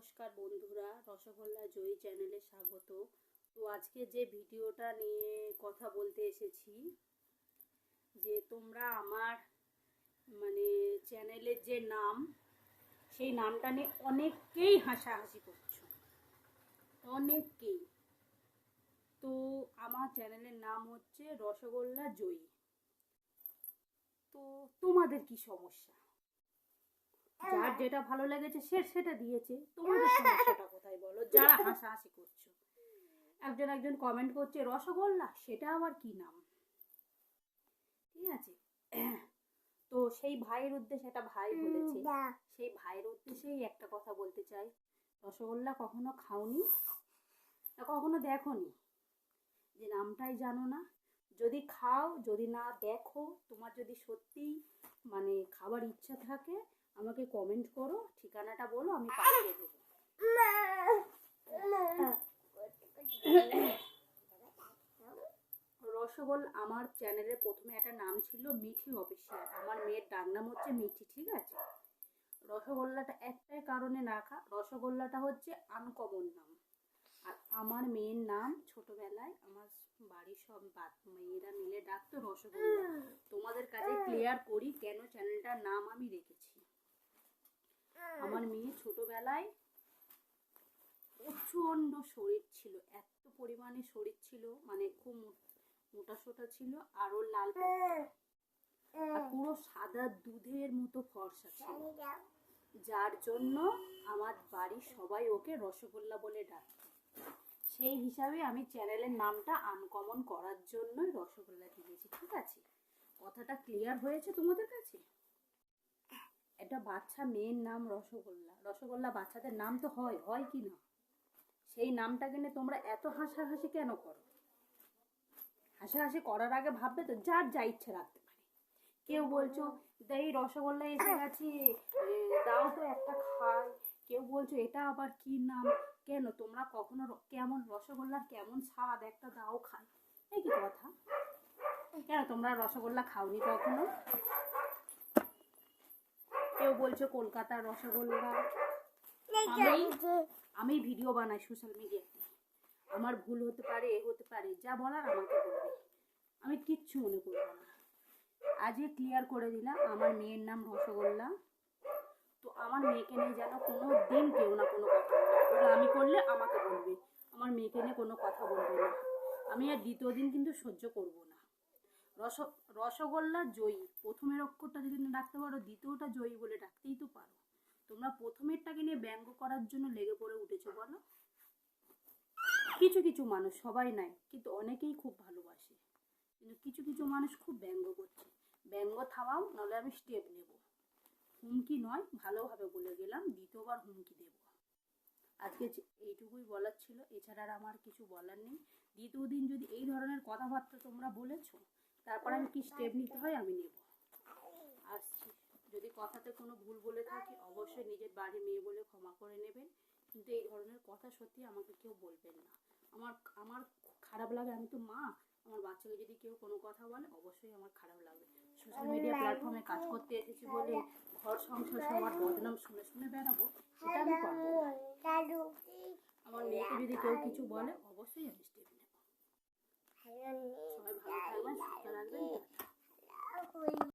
নমস্কার বন্ধুরা, রসগোল্লা জয়ী চ্যানেলে স্বাগত। তো আজকে যে ভিডিওটা নিয়ে কথা বলতে এসেছি, যে তোমরা আমার মানে চ্যানেলের যে নাম, সেই নামটা নিয়ে অনেককেই হাসাহাসি করছ। অনেককেই। তো আমার চ্যানেলের নাম হচ্ছে রসগোল্লা জয়ী। তো তোমাদের কি সমস্যা? যার যেটা ভালো লেগেছে সে সেটা দিয়েছে। তোমাদের সমস্যাটা কোথায় বলো? যারা হাসাহাসি করছ। একজন একজন কমেন্ট করছে রসগোল্লা? সেটা আবার কি নাম? ঠিক আছে? তো সেই ভাইয়ের উদ্দেশ্যে একটা ভাই বলেছে সেই ভাইয়ের উদ্দেশ্যেই একটা কথা বলতে চাই। রসগোল্লা কখনো খাওনি না কখনো দেখোনি। যে নামটাই জানো না। যদি খাও যদি না দেখো তোমার যদি সত্যি মানে খাবার ইচ্ছা থাকে আমাকে কমেন্ট করো ঠিকানাটা বলো আমি পাঠিয়ে দেবো। রসগোল আমার চ্যানেলের প্রথমে একটা নাম ছিল মিঠি অফিসিয়াল। আমার মেয়ের ডাক নাম হচ্ছে মিঠি ঠিক আছে? রসগোল্লাটা একটাই কারণে রাখা রসগোল্লাটা হচ্ছে আনকমন নাম। আর আমার মেয়ের নাম ছোটবেলায় আমার বাড়ির সব মেয়েরা মিলে ডাকতো রসগোল্লা। তোমাদের কাছে ক্লিয়ার করি কেন চ্যানেলটার নাম আমি রেখেছি। আমার মেয়ে ছোটবেলায় প্রচণ্ড শরীর ছিল, এত পরিমাণে শরীর ছিল মানে খুব মোটা সোটা ছিল আর ওর লাল পুরো সাদা দুধের মতো ফর্সা ছিল। যার জন্য আমার বাড়ির সবাই ওকে রসগোল্লা বলে ডাকত। সেই হিসাবে আমি চ্যানেলের নামটা আনকমন করার জন্যই রসগোল্লা দিয়েছি ঠিক আছে? কথাটা ক্লিয়ার হয়েছে তোমাদের কাছে? একটা বাচ্চা মেয়ের নাম রসগোল্লা। রসগোল্লা বাচ্চাদের নাম তো হয় হয় কি না? সেই নামটাকে নিয়ে তোমরা এত হাসাহাসি কেন করো? হাসাহাসি করার আগে ভাববে তো, যার যা ইচ্ছে রাখতে পারে। কেউ বলছো এই রসগোল্লা এসে গেছে দাও তো একটা খাই। কেউ বলছো, এটা আবার কি নাম? কেন? তোমরা কখনো কেমন রসগোল্লার কেমন স্বাদ? একটা দাও, খাই। এই কি কথা? কেন তোমরা রসগোল্লা খাওনি কখনো? বলছো কলকাতার রসগোল্লা আমি আমি ভিডিও বানাই সোশ্যাল মিডিয়াতে আমার ভুল হতে পারে এ হতে পারে যা বলার আমাকে বলবে। আমি কিচ্ছু মনে করব না। আজকে ক্লিয়ার করে দিলাম আমার মেয়ের নাম রসগোল্লা। তো আমার মেয়েকে নিয়ে যেন কোনো দিন কেউ না কোনো কথা বলে। আমি করলে আমাকে বলবে। আমার মেয়েকে নিয়ে কোনো কথা বলবে না। আমি আর দ্বিতীয় দিন কিন্তু সহ্য করব না। রস রসগোল্লা জয়ী। প্রথমের অক্ষরটা যদি ডাকতে পারো, দ্বিতীয়টা জয়ী বলে ডাকতেই তো পারো। তোমরা প্রথমেরটাকে নিয়ে ব্যঙ্গ করার জন্য লেগে পড়ে উঠেছো, বলো? কিছু কিছু মানুষ, সবাই নাই, কিন্তু অনেকেই খুব ভালোবাসে। কিন্তু কিছু কিছু মানুষ খুব ব্যঙ্গ করছে। ব্যঙ্গ থামাও, নাহলে আমি স্টেপ নেব। হুমকি নয়, ভালোভাবে বলে গেলাম, দ্বিতীয়বার হুমকি দেব। আজকে এইটুকুই বলার ছিল, এছাড়া আর আমার কিছু বলার নেই। দ্বিতীয় দিন যদি এই ধরনের কথাবার্তা তোমরা বলেছ তারপর আমি কি স্টেপ নিতে হয় আমি নেব। আসছি। যদি কথাতে কোনো ভুল বলে থাকি, অবশ্যই নিজের বাড়ির মেয়ে বলে ক্ষমা করে নেবেন। কিন্তু এই ধরনের কথা সত্যি আমাকে কেউ বলবেন না। আমার আমার খারাপ লাগে, আমি তো মা। আমার বাচ্চাকে যদি কেউ কোনো কথা বলে, অবশ্যই আমার খারাপ লাগবে সোশ্যাল মিডিয়া প্ল্যাটফর্মে কাজ করতে এসেছি বলে ঘর সংসার সবার বদনাম শুনে শুনে বেড়াবো, সেটা আমি আমার মেয়েকে যদি কেউ কিছু বলে, অবশ্যই আমি স্টেপ নেব সবাই ভালো থাকবেন সুস্থ রাখবেন টাটা।